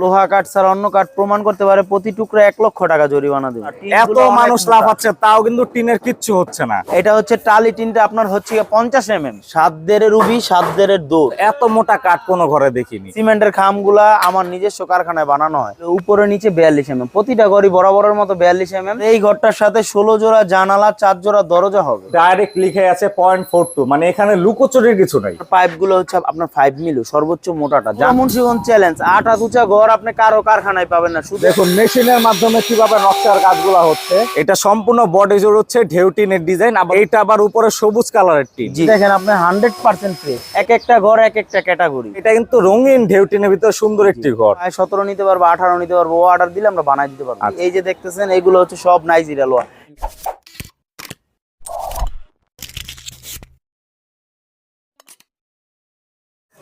লোহা কাঠ ছাড়া অন্য কাঠ প্রমাণ করতে পারে প্রতি টুকরা এক লক্ষ টাকা জরিমানা দেবে। এত মানুষ লাভ লাফাচ্ছে তাও কিন্তু টিনের কিচ্ছু হচ্ছে না। এটা হচ্ছে টালি টিনটা আপনার হচ্ছে পঞ্চাশ এম এম সাত দেড়ের রুবি সাত দেড়ের দৌড় এত মোটা কাঠ কোনো ঘরে দেখিনি। সিমেন্টের খামগুলা আমার নিজস্ব কারখানায় বানানো হয়। উপরে নিচে বিয়াল্লিশ এম এম প্রতিটা ঘরই বরাবরের মতো বিয়াল্লিশ এম এম এই ঘরটার সাথে ষোলো জোড়া জানালা চার জোড়া দরজা হবে। ডাইরেক্ট লিখে আছে পয়েন্ট ফোর টু মানে এখানে লুকোচুরির কিছু নাই। পাইপগুলো হচ্ছে আপনার ফাইভ মিলি সর্বোচ্চ মোটাটা। যেমন সিগন চ্যালেঞ্জ আট হাত উঁচা ঘর আপনি কারও কারখানায় পাবেন না শুধু দেখুন মেশিনের মাধ্যমে কীভাবে নকশার কাজগুলো হচ্ছে। এটা সম্পূর্ণ বডি জোর হচ্ছে ঢেউ টিনের ডিজাইন আবার এটা আবার উপরে সবুজ কালারের টিন। দেখেন আপনি হান্ড্রেড পার্সেন্ট ফ্রেশ। এক একটা ঘর এক একটা ক্যাটাগরি। এটা কিন্তু রঙিন ঢেউ টিনের ভিতরে সুন্দর একটি ঘর। সতেরো নিতে পারব আঠারো নিতে পারব ও অর্ডার দিলে আমরা বানাই দিতে পারব। আচ্ছা। এই যে দেখতেছেন এইগুলো হচ্ছে সব নাইজেরিয়া লোয়া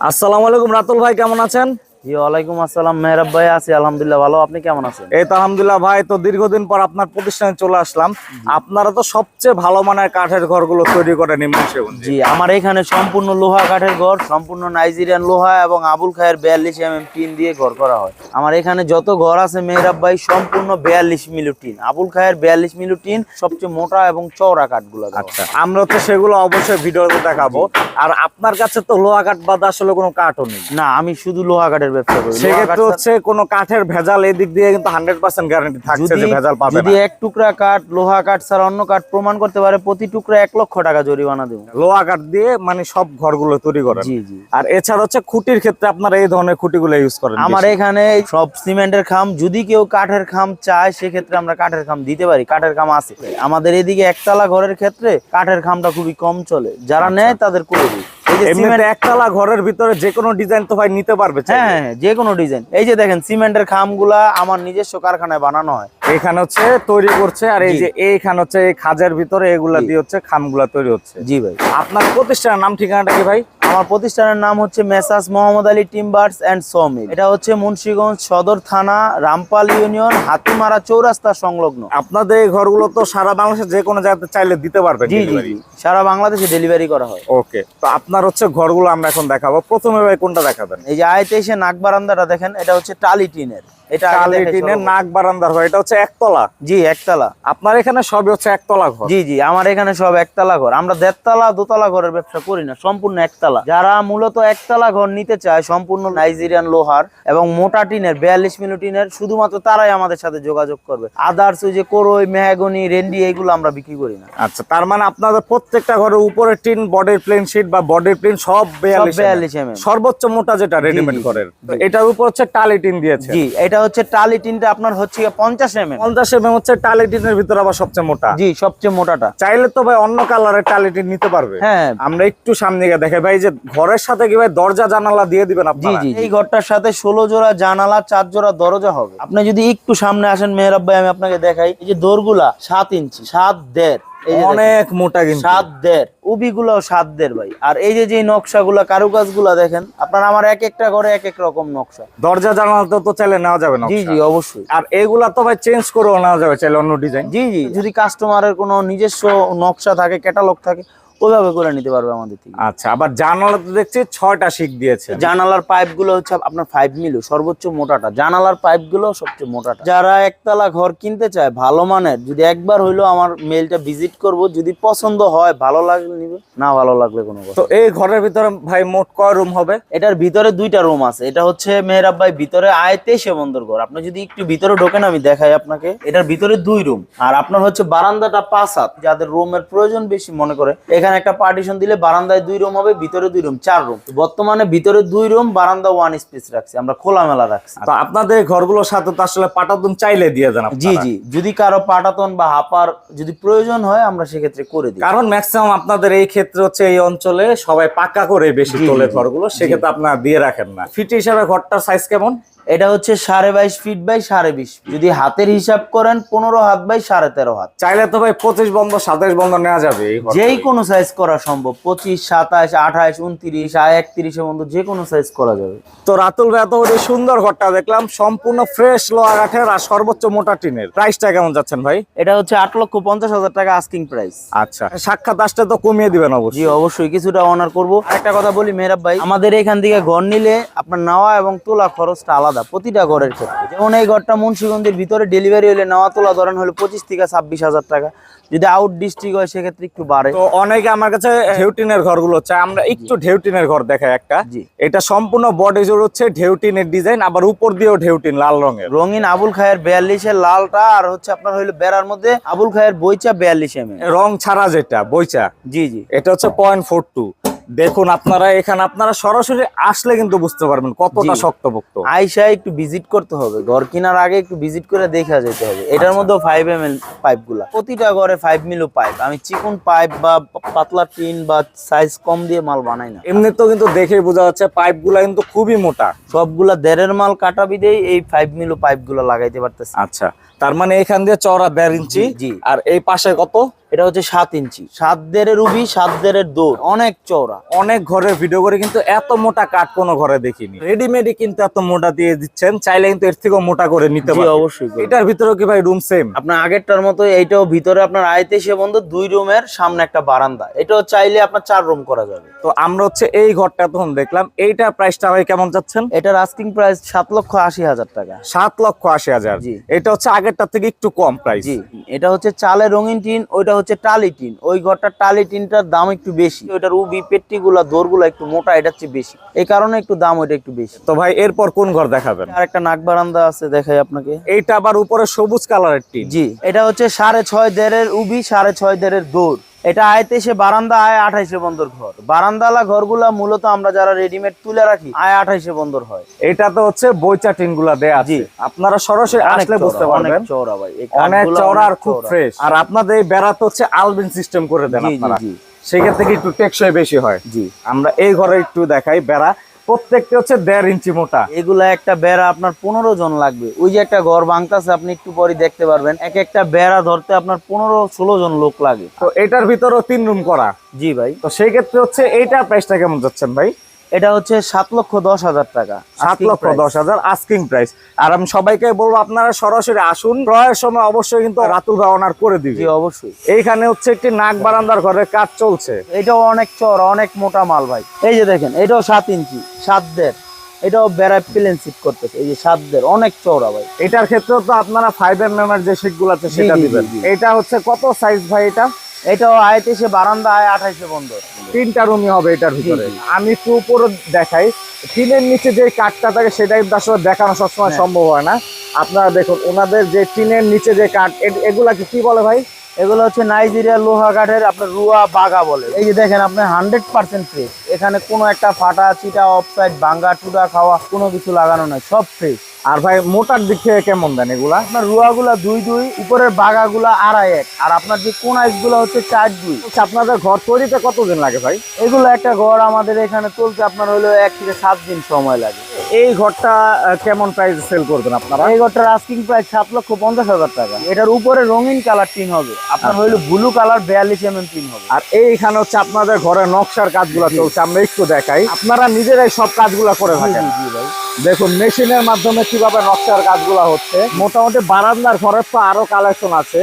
আসসালামু আলাইকুম রাতুল ভাই কেমন আছেন? জি ওয়ালাইকুম আসসালাম। মেহরাব ভাই আছি আলহামদুলিল্লাহ ভালো। আপনি কেমন আছেন? এই তো আলহামদুলিল্লাহ ভাই তো দীর্ঘদিন পর আপনার প্রতিষ্ঠানে চলে আসলাম। আপনারা তো সবচেয়ে ভালো মানের কাঠের ঘরগুলো তৈরি করেন জি আমার এখানে সম্পূর্ণ লোহা কাঠের ঘর সম্পূর্ণ নাইজেরিয়ান লোহা এবং আবুল খায়ের বিয়াল্লিশ এম এম টিন দিয়ে ঘর করা হয়। আমার এখানে যত ঘর আছে মেহরাব ভাই সম্পূর্ণ বিয়াল্লিশ মিলি টিন। আবুল খায়ের বিয়াল্লিশ মিলি টিন সবচেয়ে মোটা এবং চওড়া কাঠগুলো দেওয়া। আচ্ছা আমরা তো সেগুলো অবশ্যই ভিডিওতে দেখাবো। আর আপনার কাছে তো লোহা কাঠ বাদে আসলে কোনো কাঠও নেই। না আমি শুধু লোহা কাঠের ব্যবসা করি সেক্ষেত্রে হচ্ছে কোনো কাঠের ভেজাল এই দিক দিয়ে কিন্তু হান্ড্রেড পার্সেন্ট গ্যারান্টি থাকছে যে ভেজাল পাবে যদি এক টুকরা কাঠ লোহা কাঠ ছাড়া অন্য কাঠ প্রমাণ করতে পারে প্রতি টুকরা এক লক্ষ টাকা জরিমানা দেবো। লোহা কাঠ দিয়ে মানে সব ঘরগুলো তৈরি করেন। আর এছাড়া হচ্ছে খুঁটির ক্ষেত্রে আপনারা এই ধরনের খুঁটিগুলো ইউজ করেন আমার এখানে সব সিমেন্টের খাম যদি কেউ কাঠের খাম চায় সেক্ষেত্রে আমরা কাঠের খাম দিতে পারি কাঠের খাম আছে। আমাদের এদিকে একতলা ঘরের ক্ষেত্রে কাঠের খামটা খুবই কম চলে। যারা নেয় তাদের করে দিই। এমনিতে একতলা ঘরের ভিতরে যে কোনো ডিজাইন তো ভাই নিতে পারবে হ্যাঁ হ্যাঁ, যে কোনো ডিজাইন এই যে দেখেন সিমেন্টের খামগুলা আমার নিজস্ব কারখানায় বানানো হয়। এখানে হচ্ছে তৈরি করছে আর এই যে এইখানে হচ্ছে এই খাজের ভিতরে এগুলা দিয়ে হচ্ছে খামগুলা তৈরি হচ্ছে। জি ভাই। আপনার প্রতিষ্ঠানের নাম ঠিকানাটা কি ভাই? আমার প্রতিষ্ঠানের নাম হচ্ছে messrs Mohammad Ali timbers and sawmill. এটা হচ্ছে মুন্সীগঞ্জ সদর থানা রামপাল ইউনিয়ন হাতিমারা চৌরাস্তা সংলগ্ন। আপনাদের এই ঘরগুলো তো সারা বাংলাদেশে যে কোনো জায়গাতে চাইলে দিতে পারবেন জি জি জি। সারা বাংলাদেশে ডেলিভারি করা হয়। ওকে তো আপনার হচ্ছে ঘরগুলো আমরা এখন দেখাবো। প্রথমে ভাই কোনটা দেখাবেন? এই যে আয়তে এসে নাক বারান্দাটা দেখেন এটা হচ্ছে টালি টিনের। এটা টিনের। নাক বারান্দার এটা হচ্ছে একতলা। জি একতলা। আপনার এখানে সবই হচ্ছে একতলা ঘর? জি জি আমার এখানে সব একতলা ঘর। আমরা দেড়তলা দোতলা ঘরের ব্যবসা করি না সম্পূর্ণ একতলা। যারা মূলত একতলা ঘর নিতে চায় সম্পূর্ণ নাইজেরিয়ান লোহার এবং মোটা টিনের বিয়াল্লিশ মিলি টিনের শুধুমাত্র তারাই আমাদের সাথে যোগাযোগ করবে। আদার্স ওই যে করই মেহাগনি রেন্ডি এগুলো আমরা বিক্রি করি না। আচ্ছা তার মানে আপনাদের প্রত্যেকটা ঘরের উপরে টিন বডির প্লেন শিট বা বডির প্লেন সব বিয়াল্লিশ 42 mm সর্বোচ্চ মোটা যেটা রেডিমেড জি। এটার উপর হচ্ছে টালি টিন দিয়েছে জি এটা হচ্ছে টালি টিনটা আপনার হচ্ছে পঞ্চাশ এম পঞ্চাশ এমএম হচ্ছে টালি টিনের ভিতরে আবার সবচেয়ে মোটা। জি সবচেয়ে মোটাটা। চাইলে তো ভাই অন্য কালারের টালি টিন নিতে পারবে। হ্যাঁ। আমরা একটু সামনে গিয়ে দেখে ভাই যে ঘরের সাথে কি ভাই দরজা জানালা দিয়ে দিবেন জি জি এই ঘরটার সাথে ষোলো জোড়া জানালা চার জোড়া দরজা হবে। আপনি যদি একটু সামনে আসেন মেহরাব ভাই আমি আপনাকে দেখাই। এই যে দোরগুলা সাত ইঞ্চি সাত দেড়। অনেক মোটা কিন্তু। সাত দেড়। উবি গুলো সাত দেড় ভাই। আর এই যে যে নকশা গুলা কারুকাজগুলা দেখেন আপনার আমার এক একটা ঘরে এক এক রকম নকশা। দরজা জানালা তো তো চাইলে নেওয়া যাবে না জি জি অবশ্যই। আর এগুলা তো ভাই চেঞ্জ করেও নেওয়া যাবে চাইলে অন্য ডিজাইন জি জি যদি কাস্টমারের কোনো নিজস্ব নকশা থাকে ক্যাটালগ থাকে ওইভাবে করে নিতে পারবে আমাদের থেকে। আচ্ছা আবার জানালা তো দেখছি ছয়টা শিক দিয়েছে জানালার পাইপগুলো হচ্ছে আপনার ফাইভ মিলি সর্বোচ্চ মোটাটা। জানালার পাইপগুলো সবচেয়ে মোটাটা। যারা একতলা ঘর কিনতে চায় ভালো মানের যদি একবার হইল আমার মেলটা ভিজিট করব যদি পছন্দ হয় ভালো লাগলে নিবে না ভালো লাগলে কোনো কথা তো এই ঘরের ভিতরে ভাই মোট কয় রুম হবে? এটার ভিতরে দুইটা রুম আছে। এটা হচ্ছে মেহরাব ভাই ভিতরে আয়তে সে বন্দর ঘর। আপনি যদি একটু ভিতরে ঢোকেন আমি দেখাই আপনাকে। এটার ভিতরে দুই রুম আর আপনার হচ্ছে বারান্দাটা পাঁচ হাত। যাদের রুমের প্রয়োজন বেশি মনে করে এখানে একটা পার্টিশন দিলে বারান্দায় দুই রুম হবে ভিতরে দুই রুম চার রুম বর্তমানে ভিতরে দুই রুম বারান্দা ওয়ান স্পেস রাখছি আমরা খোলামেলা রাখছি। তো আপনাদের ঘরগুলোর সাথে তো আসলে পাটাতুন চাইলে দিয়ে দেন জি জি যদি কারও পাটাতন বা হাপার যদি প্রয়োজন হয় আমরা সেক্ষেত্রে করে দিই। কারণ ম্যাক্সিমাম আপনাদের এই ক্ষেত্রে হচ্ছে এই অঞ্চলে সবাই পাকা করে বেশি তোলে ঘরগুলো সেক্ষেত্রে আপনারা দিয়ে রাখেন না। ফিট হিসাবে ঘরটার সাইজ কেমন? এটা হচ্ছে সাড়ে বাইশ ফিট বাই সাড়ে বিশ। যদি হাতের হিসাব করেন পনেরো হাত বাই সাড়ে তেরো হাত। চাইলে তো ভাই পঁচিশ বন্ধ সাতাইশ বন্ধ নেওয়া যাবে যেই কোনো সাইজ করা সম্ভব। পঁচিশ সাতাশ আঠাশ উনত্রিশ আর একত্রিশের মধ্যে যে কোনো সাইজ করা যাবে। তো রাতুল ভাই এত সুন্দর ঘরটা দেখলাম সম্পূর্ণ ফ্রেশ লোহা কাঠের আর সর্বোচ্চ মোটা টিনের। প্রাইসটা কেমন যাচ্ছেন ভাই? এটা হচ্ছে আট লক্ষ পঞ্চাশ হাজার টাকা আস্কিং প্রাইস আচ্ছা সাক্ষাৎ আসতে তো কমিয়ে দিবেন জি অবশ্যই অবশ্যই কিছুটা অনার করব। একটা কথা বলি মেহরাব ভাই আমাদের এখান থেকে ঘর নিলে আপনার নেওয়া এবং তোলা খরচটা আলাদা আলাদা প্রতিটা ঘরের ক্ষেত্রে। যেমন এই ঘরটা মুন্সিগঞ্জের ভিতরে ডেলিভারি হলে নেওয়া তোলা ধরেন হলো পঁচিশ থেকে ছাব্বিশ হাজার টাকা। যদি আউট ডিস্ট্রিক্ট হয় সেক্ষেত্রে একটু বাড়ে। তো অনেকে আমার কাছে ঢেউটিনের ঘরগুলো চায়। আমরা একটু ঢেউটিনের ঘর দেখাই একটা। জি। এটা সম্পূর্ণ বডি জোর হচ্ছে ঢেউটিনের ডিজাইন আবার উপর দিয়েও ঢেউটিন লাল রঙের। রঙিন আবুল খায়ের বিয়াল্লিশের লালটা আর হচ্ছে আপনার হইল বেড়ার মধ্যে আবুল খায়ের বইচা বিয়াল্লিশ এম রং ছাড়া যেটা বইচা। জি জি। এটা হচ্ছে পয়েন্ট ফোর টু দেখুন আপনারা এখানে আপনারা সরাসরি আসলে কিন্তু বুঝতে পারবেন কতটা। শক্তপোক্ত। আইসা একটু ভিজিট করতে হবে। ঘর কেনার আগে একটু ভিজিট করে দেখা যেতে হবে। এটার মধ্যে ফাইভ এম এল পাইপগুলা। প্রতিটা ঘরে ফাইভ মিলো পাইপ আমি চিকন পাইপ বা পাতলা টিন বা সাইজ কম দিয়ে মাল বানাই না। এমনিতেও কিন্তু দেখে বোঝা যাচ্ছে পাইপগুলা কিন্তু খুবই মোটা। সবগুলা দেড়ের মাল কাটা বিদেই এই ফাইভ মিলো পাইপগুলা লাগাইতে পারতেছে। আচ্ছা। তার মানে এখান দিয়ে চওড়া দেড় ইঞ্চি জি। আর এই পাশে কত? এটা হচ্ছে সাত ইঞ্চি। সাত দেড়ের রুবি সাত দেড়ের দৌড় অনেক চওড়া। অনেক ঘরের ভিডিও করে কিন্তু এত মোটা কাঠ কোনো ঘরে দেখিনি। রেডিমেডই কিন্তু এত মোটা দিয়ে দিচ্ছেন চাইলে কিন্তু এর থেকেও মোটা করে নিতে জি পারেন অবশ্যই এটার ভিতরেও কি ভাই রুম সেম আপনার আগেরটার মতো এইটাও ভিতরে আপনার আয়তে সে বন্ধ দুই রুমের সামনে একটা বারান্দা। এটাও চাইলে আপনার চার রুম করা যাবে। তো আমরা হচ্ছে এই ঘরটা তখন দেখলাম। এইটার প্রাইসটা ভাই কেমন যাচ্ছেন? এটার আস্কিং প্রাইস সাত লক্ষ আশি হাজার টাকা। সাত লক্ষ আশি হাজার। জি। এটা হচ্ছে আগেরটার থেকে একটু কম প্রাইস জি এটা হচ্ছে চালে রঙিন টিন ওইটা হচ্ছে টালি টিন। ওই ঘরটার টালি টিনটার দাম একটু বেশি। ওইটার উবি পেটটি গুলা দোরগুলা একটু মোটা এটার চেয়ে বেশি। এই কারণে একটু দাম ওইটা একটু বেশি। তো ভাই এরপর কোন ঘর দেখাবেন? আর একটা নাক বারান্দা আছে দেখাই আপনাকে। এইটা আবার উপরে সবুজ কালারের টিন। জি এটা হচ্ছে সাড়ে ছয় দেড়ের উবি সাড়ে ছয় দেড়ের দৌড় এটা আয়তে সে বারান্দা আয় আঠাইশে বন্দর ঘর। বারান্দালা ঘরগুলা মূলত আমরা যারা রেডিমেড তুলে রাখি আয় আঠাইশে বন্দর হয়। এটা তো হচ্ছে বইচা টিনগুলা দেয়া আছে। জি। আপনারা সরাসরি আসলে বুঝতে পারবেন। চওড়া ভাই। অনেক চওড়া আর খুব ফ্রেশ আর আপনাদের এই বেড়া তো হচ্ছে আলবিন সিস্টেম করে দেন আপনারা। সেক্ষেত্রে একটু টেকসই বেশি হয়? জি। আমরা এই ঘরে একটু দেখাই বেড়া। প্রত্যেকটা হচ্ছে দেড় ইঞ্চি মোটা। এগুলা একটা বেড়া আপনার পনেরো জন লাগবে। ওই যে একটা ঘর ভাঙতেছে আপনি একটু পরে দেখতে পারবেন। এক একটা বেড়া ধরতে আপনার পনেরো ষোলো জন লোক লাগে। তো এটার ভিতরেও তিন রুম করা। জি ভাই। তো সেই ক্ষেত্রে হচ্ছে এইটা প্রাইসটা কেমন যাচ্ছেন ভাই? এটা হচ্ছে সাত লক্ষ দশ হাজার টাকা। সাত লক্ষ দশ হাজার আস্কিং প্রাইস আর আমি সবাইকে বলব আপনারা সরাসরি আসুন। ক্রয়ের সময় অবশ্যই কিন্তু রাতুল ভাই অনার করে দিবি। অবশ্যই। এইখানে হচ্ছে একটি নাক বারান্দার ঘরের কাজ চলছে। এটাও অনেক চড় অনেক মোটা মাল ভাই। এই যে দেখেন এটাও সাত ইঞ্চি সাত দেড়। এটাও বেড়ায় প্লেন সিট করতেছে এই যে সাত দেড় অনেক চওড়া ভাই। এটার ক্ষেত্রেও তো আপনারা ফাইভ এম এম এর যে শীটগুলো আছে সেটা দিবেন। এটা হচ্ছে কত সাইজ ভাই এটা? এটাও আয় সে বারান্দা আয় আঠাইশে বন্ধ। তিনটা রুমই হবে এটার ভিতরে। আমি একটু উপরে দেখাই। টিনের নিচে যে কাঠটা থাকে সেটাই আসলে দেখানো সবসময় হ্যাঁ। সম্ভব হয় না। আপনারা দেখুন ওনাদের যে টিনের নিচে যে কাঠ এগুলাকে এগুলা কি বলে ভাই? এগুলো হচ্ছে নাইজেরিয়া লোহা কাঠের আপনার রুয়া বাগা বলে। এই যে দেখেন আপনার হান্ড্রেড পার্সেন্ট ফ্রেশ এখানে কোনো একটা ফাটা চিটা অফসাইড ভাঙ্গা টুডা খাওয়া কোনো কিছু লাগানো নয় সব ফ্রেশ আর ভাই মোটার দিক থেকে কেমন দেন এগুলা? আপনার রুয়াগুলা দুই দুই উপরের বাগাগুলা আড়াই এক। আর আপনার যে কোনাইসগুলা হচ্ছে চার দুই। আচ্ছা, আপনাদের ঘর তৈরিতে কতদিন লাগে ভাই? এগুলো একটা ঘর আমাদের এখানে চলতে আপনার হলো এক থেকে সাত দিন সময় লাগে। এই ঘরটা কেমন প্রাইস সেল করবেন আপনারা? এই ঘরটার আস্কিং প্রাইস সাত লক্ষ পঞ্চাশ হাজার টাকা। এটার উপরে রঙিন কালার টিন হবে। আপনার হইল ব্লু কালার বেয়াল্লিশ এম এম টিন হবে। আর এইখানে হচ্ছে আপনাদের ঘরের নকশার কাজগুলো চলছে আমরা একটু দেখাই। আপনারা নিজেরাই সব কাজগুলো করে থাকেন। জি ভাই। দেখুন মেশিনের মাধ্যমে কীভাবে নকশার কাজগুলো হচ্ছে মোটামুটি বারান্দার ঘরের তো আরও কালেকশন আছে।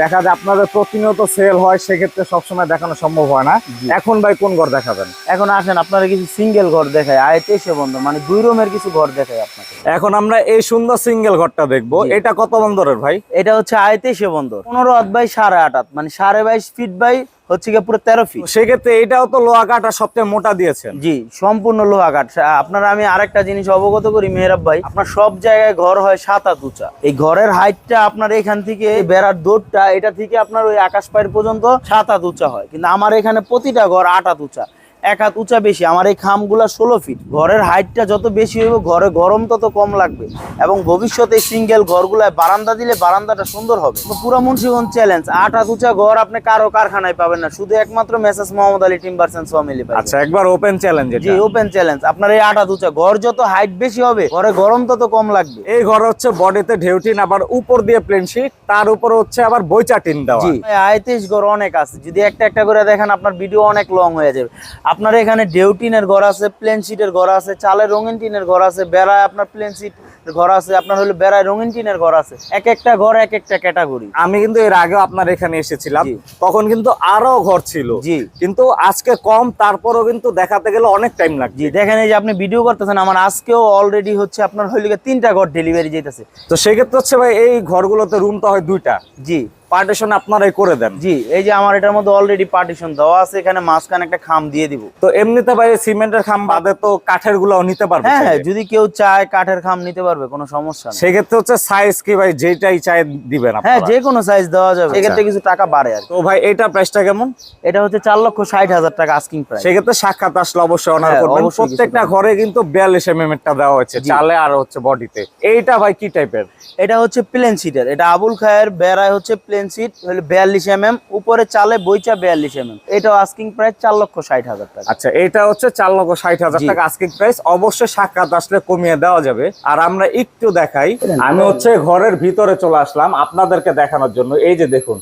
দেখা যায় আপনাদের প্রতিনিয়ত সেল হয় সেক্ষেত্রে সবসময় দেখানো সম্ভব হয় না। এখন ভাই কোন ঘর দেখাবেন? এখন আসেন আপনারা কিছু সিঙ্গেল ঘর দেখায় আয়তে সে বন্ধ মানে দুই রুমের কিছু ঘর দেখায় আপনাকে। এখন আমরা এই সুন্দর সিঙ্গেল ঘরটা দেখব। এটা কত বন্দরের ভাই? এটা হচ্ছে আয়তে সে বন্ধ পনেরো হাত বাই সাড়ে আট মানে সাড়ে বাইশ ফিট বাই হচ্ছে গিয়ে পুরো তেরো ফিট সেক্ষেত্রে এটাও তো লোহা কাঠ আর সবচেয়ে মোটা দিয়েছেন। জি সম্পূর্ণ লোহা কাঠ। আপনারা আমি আরেকটা জিনিস অবগত করি মেহরাব ভাই আপনার সব জায়গায় ঘর হয় সাত আত উঁচা এই ঘরের হাইটটা আপনার এখান থেকে বেড়ার দৌড়টা এটা থেকে আপনার ওই আকাশ পায়ের পর্যন্ত সাত আত উঁচা হয়। কিন্তু আমার এখানে প্রতিটা ঘর আট আত উঁচা এক হাত উঁচা বেশি। আমার এই খামগুলা ষোলো ফিট ঘরের হাইটটা যত বেশি হইব ঘরে গরম তত কম লাগবে। এবং ভবিষ্যতে সিঙ্গেল ঘরগুলায় বারান্দা দিলে বারান্দাটা সুন্দর হবে। পুরো মুন্সিগঞ্জ চ্যালেঞ্জ আট হাত উঁচা ঘর আপনি কারও কারখানায় পাবেন না। শুধু একমাত্র মেসেজ মোহাম্মদ আলী টিম্বারসেন ফ্যামিলি পাবেন। আচ্ছা একবার ওপেন চ্যালেঞ্জ জি ওপেন চ্যালেঞ্জ আপনার এই আটা দুচা ঘর যত হাইট বেশি হবে ঘরে গরম তত কম লাগবে। এই ঘর হচ্ছে বডিতে ঢেউটিন আবার উপর দিয়ে প্লেন শীট তার উপর হচ্ছে আবার বইচা টিন দেওয়া। জি আয়তেশ ঘর অনেক আছে। যদি একটা একটা করে দেখেন আপনার ভিডিও অনেক লং হয়ে যাবে। আপনার এখানে ডেউটিনের ঘর আছে প্লেন শিটের ঘর আছে চালের রঙিন টিনের ঘর আছে বেড়ায় আপনার প্লেন শিট ঘর আছে আপনার হলো বেড়ায় রঙিন টিনের ঘর আছে। এক একটা ঘর এক একটা ক্যাটাগরি আমি কিন্তু এর আগেও আপনার এখানে এসেছিলাম তখন কিন্তু আরও ঘর ছিল। জি। কিন্তু আজকে কম তারপরও কিন্তু দেখাতে গেলে অনেক টাইম লাগছে জি দেখেন এই যে আপনি ভিডিও করতেছেন আমার আজকেও অলরেডি হচ্ছে আপনার হইলে তিনটা ঘর ডেলিভারি যেতেছে। তো সেক্ষেত্রে হচ্ছে ভাই এই ঘরগুলোতে রুম তো হয় দুইটা। জি। পার্টিশন আপনারাই করে দেন। জি এই যে আমার এটার মধ্যে অলরেডি পার্টিশন দেওয়া আছে এখানে মাঝখানে একটা খাম দিয়ে দিব। তো এমনিতে ভাই সিমেন্টের খাম বাদে তো কাঠের গুলাও নিতে পারবে হ্যাঁ হ্যাঁ যদি কেউ চায় কাঠের খাম নিতে পারবে কোনো সমস্যা নেই। সেক্ষেত্রে হচ্ছে সাইজ কি ভাই যেটাই চাই দিবেন হ্যাঁ যে কোনো সাইজ দেওয়া যাবে। সেক্ষেত্রে কিছু টাকা বাড়ে আর তো ভাই এটা প্রাইসটা কেমন? এটা হচ্ছে চার লক্ষ ষাট হাজার টাকা আস্কিং প্রাইস সেক্ষেত্রে সাক্ষাৎ আসলে অবশ্যই অনার হ্যাঁ, করবেন। প্রত্যেকটা ঘরে কিন্তু বিয়াল্লিশ এম এম টা দেওয়া হয়েছে চালে আর হচ্ছে বডিতে এইটা ভাই কি টাইপের এটা হচ্ছে প্লেন সিটের এটা আবুল খায়ের বেড়ায় হচ্ছে প্লেন সিট হলো বিয়াল্লিশ এম এম উপরে চালে বইচা বিয়াল্লিশ এম এম এটা আস্কিং প্রাইস চার লক্ষ ষাট হাজার টাকা। আচ্ছা এটা হচ্ছে চার লক্ষ ষাট হাজার টাকা আস্কিং প্রাইস অবশ্যই সাক্ষাৎ আসলে কমিয়ে দেওয়া যাবে। আর আমরা একটু দেখাই আমি হচ্ছে ঘরের ভিতরে চলে আসলাম আপনাদেরকে দেখানোর জন্য। এই যে দেখুন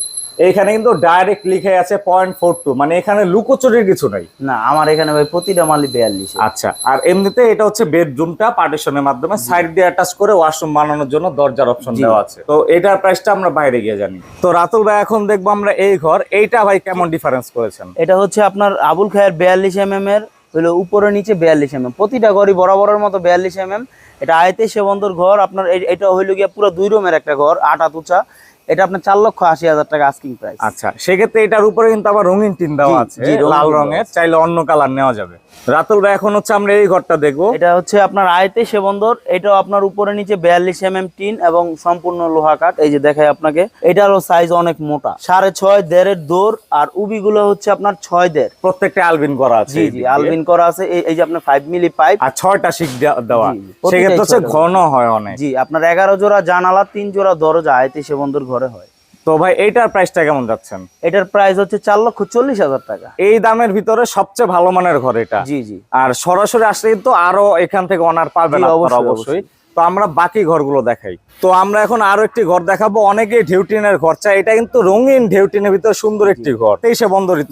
এইখানে কিন্তু ডাইরেক্ট লিখে আছে পয়েন্ট ফোর টু মানে এখানে লুকোচুরির কিছু নাই। না আমার এখানে ভাই প্রতিটা মালি বিয়াল্লিশ। আচ্ছা আর এমনিতে এটা হচ্ছে বেডরুমটা পার্টিশনের মাধ্যমে সাইড দিয়ে অ্যাটাচ করে ওয়াশরুম বানানোর জন্য দরজার অপশন দেওয়া আছে। তো এটার প্রাইসটা আমরা বাইরে গিয়ে জানি। তো রাতুল ভাই এখন দেখব আমরা এই ঘর এইটা ভাই কেমন ডিফারেন্স করেছেন? এটা হচ্ছে আপনার আবুল খায়ের বিয়াল্লিশ এম এম এর হলো উপরে নিচে বিয়াল্লিশ এম এম প্রতিটা ঘরই বরাবরের মতো বিয়াল্লিশ এম এম এটা আয়তে সেবন্দর ঘর আপনার এটা হইল গিয়া পুরো দুই রুমের একটা ঘর আট উঁচা এটা আপনার চার লক্ষ আশি হাজার টাকা আস্কিং প্রাইস আচ্ছা সেক্ষেত্রে এটার উপরে কিন্তু আবার রঙিন টিন দেওয়া আছে লাল রঙের। চাইলে অন্য কালার নেওয়া যাবে। রাতুল ভাই এখন হচ্ছে আমরা এই ঘরটা দেখব। এটা হচ্ছে আপনার আয়তে সেবন্দর এটাও আপনার উপরে নিচে বিয়াল্লিশ এম এম টিন এবং সম্পূর্ণ লোহা কাঠ। এই যে দেখাই আপনাকে এটারও সাইজ অনেক মোটা। সাড়ে ছয় দেড়ের দৌড় আর উবি গুলো হচ্ছে আপনার ছয় দেড়। প্রত্যেকটা আলবিন করা আছে জি জি আলবিন করা আছে। এই- যে আপনার ফাইভ মিলি পাইপ আর ছয়টা শিক দেওয়া- সেক্ষেত্রে হচ্ছে ঘন হয় অনেক। জি আপনার এগারো জোড়া জানালা তিন জোড়া দরজা আয়তে সেবন্দর ঘরে হয়। তো ভাই এইটার প্রাইসটা কেমন যাচ্ছেন? এটার প্রাইস হচ্ছে চার লক্ষ চল্লিশ হাজার টাকা। এই দামের ভিতরে সবচেয়ে ভালো মানের ঘর এটা? জি জি। আর সরাসরি আসলে কিন্তু আরও এখান থেকে অনার পাবেন অবশ্যই, তো আমরা বাকি ঘরগুলো দেখাই। তো আমরা এখন আরও একটি ঘর দেখাবো। অনেকে ঢেউটিনের ঘর চাই এটা কিন্তু রঙিন ঢেউটিনের ভিতরে সুন্দর একটি ঘর। তেইশে বন্দরিত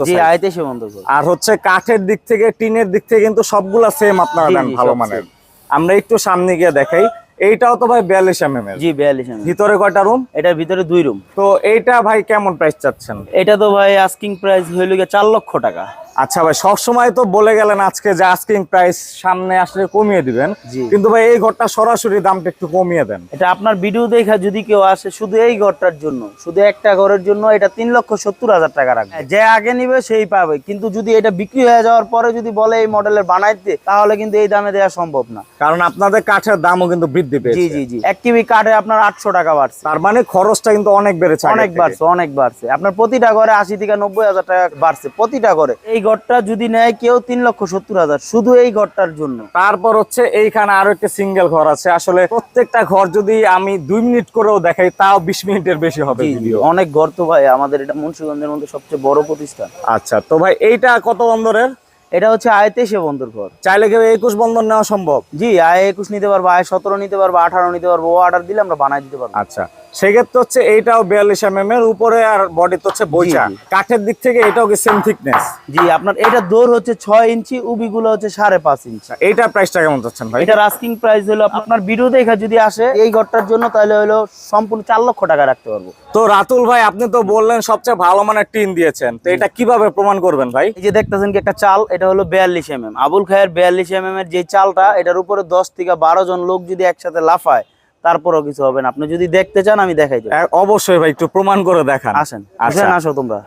আর হচ্ছে কাঠের দিক থেকে টিনের দিক থেকে কিন্তু সবগুলা সেম আপনারা ভালো মানের। আমরা একটু সামনে গিয়ে দেখাই। এইটাও তো ভাই বিয়াল্লিশ এম এম এর। জি বিয়াল্লিশ এম ভিতরে কয়টা রুম এটার ভিতরে দুই রুম তো এইটা ভাই কেমন প্রাইস চাচ্ছেন? এটা তো ভাই আস্কিং প্রাইস হইল গিয়ে চার লক্ষ টাকা। আচ্ছা ভাই সবসময় তো বলে গেলেন আজকে যে আস্কিং প্রাইস সামনে আসলে কমিয়ে দিবেন। কিন্তু ভাই এই ঘরটা সরাসরি দামটা একটু কমিয়ে দেন। এটা আপনার ভিডিও দেখা যদি কেউ আসে শুধু এই ঘরটার জন্য শুধু একটা ঘরের জন্য এটা তিন লক্ষ সত্তর হাজার টাকা রাখবে। যে আগে নিবে সেই পাবে। কিন্তু যদি এটা বিক্রি হয়ে যাওয়ার পরে যদি বলে এই মডেলের বানাইতে তাহলে কিন্তু এই দামে দেওয়া সম্ভব না। কারণ আপনাদের কাঠের দামও কিন্তু বৃদ্ধি পেয়েছে। জি জি। জি এক কিবি কাঠে আপনার আটশো টাকা বাড়ছে। তার মানে খরচটা কিন্তু অনেক বেড়েছে অনেক বাড়ছে অনেক বাড়ছে। আপনার প্রতিটা ঘরে আশি থেকে নব্বই হাজার টাকা বাড়ছে প্রতিটা ঘরে। এই ঘরটা যদি নেয় কেউ তিন লক্ষ সত্তর হাজার শুধু এই ঘরটার জন্য। তারপর হচ্ছে এইখানে আরও একটা সিঙ্গেল ঘর আছে। আসলে প্রত্যেকটা ঘর যদি আমি দুই মিনিট করেও দেখাই তাও বিশ মিনিটের বেশি হবে অনেক ঘর তো ভাই আমাদের এটা মুন্সিগঞ্জের মধ্যে সবচেয়ে বড় প্রতিষ্ঠান। আচ্ছা তো ভাই এইটা কত বন্দরের? এটা হচ্ছে আয় তেইশে বন্ধুর ঘর। চাইলে কেউ একুশ বন্দর নেওয়া সম্ভব? জি আয় একুশ নিতে পারব আয় সতেরো নিতে পারব আঠারো নিতে পারব ও অর্ডার দিলে আমরা বানাই দিতে পারব। আচ্ছা সেক্ষেত্রে হচ্ছে এইটাও বিয়াল্লিশ এম এর উপরে আর বডি তো হচ্ছে বইচা। কাঠের দিক থেকে এটাও কি সেম থিকনেস জি আপনার এটা দৌড় হচ্ছে ছয় ইঞ্চি উবি গুলো হচ্ছে সাড়ে পাঁচ ইঞ্চি। এইটার প্রাইসটা কেমন চাচ্ছেন ভাই? এটার আস্কিং প্রাইস হলো আপনার ভিডিও দেখা যদি আসে এই ঘরটার জন্য তাহলে হলো সম্পূর্ণ চার লক্ষ টাকা রাখতে পারব। তো রাতুল ভাই আপনি তো বললেন সবচেয়ে ভালো মানের টিন দিয়েছেন। তো এটা কীভাবে প্রমাণ করবেন ভাই? এই যে দেখতেছেন কি একটা চাল এটা হলো বিয়াল্লিশ এম এম আবুল খায়ের বিয়াল্লিশ এম এম এর যে চালটা এটার উপরে দশ থেকে বারো জন লোক যদি একসাথে লাফায় তারপরও কিছু হবে না। আপনি যদি দেখতে চান আমি দেখাই দেবো। অবশ্যই ভাই একটু প্রমাণ করে দেখান। আসেন। আচ্ছা। আসেন আসো তোমরা।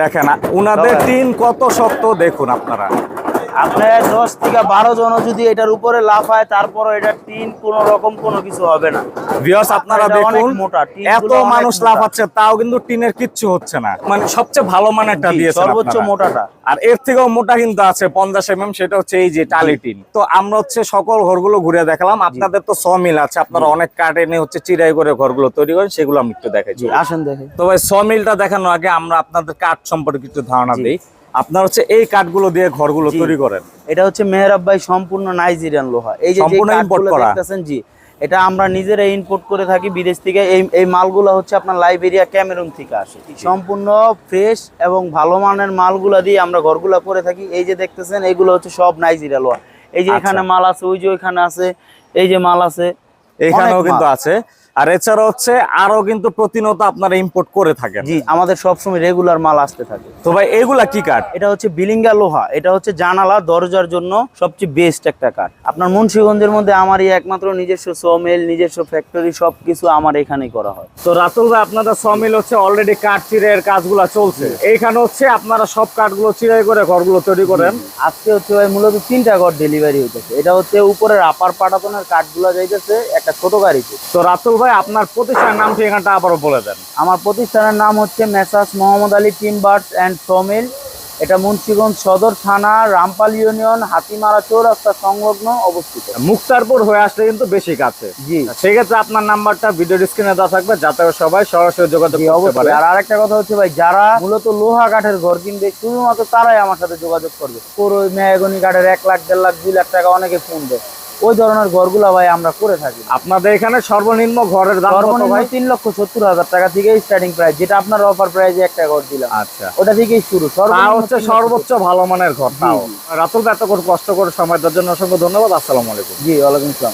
দেখেন উনাদের তিন কত শক্ত দেখুন আপনারা। আপনার দশ থেকে বারো জন যদি এটার উপরে তারপরও এটা টিন কোনো রকম কোনো কিছু হবে না। ভিউয়ার্স আপনারা দেখুন মোটা, এতগুলো মানুষ মোটা। লাফাচ্ছে তাও কিন্তু টিনের কিচ্ছু হচ্ছে না। মানে সবচেয়ে ভালো মানেরটা জি, সর্বোচ্চ মোটাটা। আর এর থেকেও মোটা কিন্তু আছে পঞ্চাশ এমএম সেটা হচ্ছে এই যে টালি টিন। তো আমরা হচ্ছে সকল ঘরগুলো ঘুরে দেখালাম। আপনাদের তো সমিল আছে আপনারা অনেক কাঠ এনে হচ্ছে চিরাই করে ঘরগুলো তৈরি করেন সেগুলো আমি একটু দেখাচ্ছি আসেন দেখে। তো ভাই সমিলটা দেখানোর আগে আমরা আপনাদের কাঠ সম্পর্কে কিছু ধারণা দিই। আপনার হচ্ছে এই কাঠগুলো দিয়ে ঘরগুলো। তৈরি করেন। এটা হচ্ছে মেহরাব ভাই সম্পূর্ণ নাইজেরিয়ান লোহা। এই যে সম্পূর্ণ কাঠগুলো করা? দেখতেছেন জি এটা আমরা নিজেরা ইম্পোর্ট করে থাকি বিদেশ থেকে। এই এই মালগুলো হচ্ছে আপনার লাইবেরিয়া ক্যামেরুন থেকে আসে। সম্পূর্ণ ফ্রেশ এবং ভালো মানের মালগুলা দিয়ে আমরা ঘরগুলা করে থাকি। এই যে দেখতেছেন এইগুলো হচ্ছে সব নাইজেরিয়া লোহা। এই যে আচ্ছা। এখানে মাল আছে ওই যে ওইখানে আছে এই যে মাল আছে। এখানেও কিন্তু আছে। আর এছাড়া হচ্ছে আরও কিন্তু প্রতিনিয়ত আপনারা ইম্পোর্ট করে থাকেন। জি আমাদের সবসময় রেগুলার মাল আসতে থাকে। তো ভাই এগুলা কি কাঠ এটা হচ্ছে বিলিঙ্গা লোহা। এটা হচ্ছে জানালা দরজার জন্য সবচেয়ে বেস্ট একটা কাঠ আপনার মুন্সিগঞ্জের মধ্যে আমারই একমাত্র নিজস্ব সোমেল নিজস্ব ফ্যাক্টরি সবকিছু আমার এখানেই করা হয়। তো রাতুল ভাই আপনাদের সমিল হচ্ছে অলরেডি কাঠ চিরের কাজগুলো চলছে। এইখানে হচ্ছে আপনারা সব কাঠগুলো চিরাই করে ঘরগুলো তৈরি করেন। আজকে হচ্ছে ভাই মূলত তিনটা ঘর ডেলিভারি হইতেছে। এটা হচ্ছে উপরের আপার পাটাতনের কাঠগুলো যাইতেছে একটা ছোট গাড়িতে। তো রাতুল ভাই আপনার প্রতিষ্ঠানের নাম ঠিকানাটা আবারও বলে দেন। আমার প্রতিষ্ঠানের নাম হচ্ছে messrs Mohammad Ali timbers and sawmill এটা মুন্সিগঞ্জ সদর থানা রামপাল ইউনিয়ন হাতিমারা চৌরাস্তা সংলগ্ন অবস্থিত। মুক্তারপুর হয়ে আসলে কিন্তু বেশি কাছে। জি। সেক্ষেত্রে আপনার নাম্বারটা ভিডিও স্ক্রিনে দেওয়া থাকবে যাতে সবাই সরাসরি যোগাযোগ করতে পারে। আর আরেকটা কথা হচ্ছে ভাই যারা মূলত লোহা কাঠের ঘর কিনবে শুধুমাত্র তারাই আমার সাথে যোগাযোগ করবে। পুরো ওই মেহগনি কাঠের এক লাখ দেড় লাখ দুই লাখ টাকা অনেকে ফোন দেয়। ওই ধরনের ঘরগুলো ভাই আমরা করে থাকি। আপনাদের এখানে সর্বনিম্ন ঘরের দাম সর্বনিম্ন তিন লক্ষ সত্তর হাজার টাকা থেকে স্টার্টিং প্রাইস যেটা আপনার অফার প্রাইস একটা ঘর দিলাম। আচ্ছা। ওটা থেকেই শুরু। হচ্ছে সর্বোচ্চ ভালো মানের ঘর না তাও। রাতুল এত করে কষ্ট করে সময় দেওয়ার জন্য অসংখ্য ধন্যবাদ। আসসালামু আলাইকুম। জি ওয়ালাইকুম আসসালাম।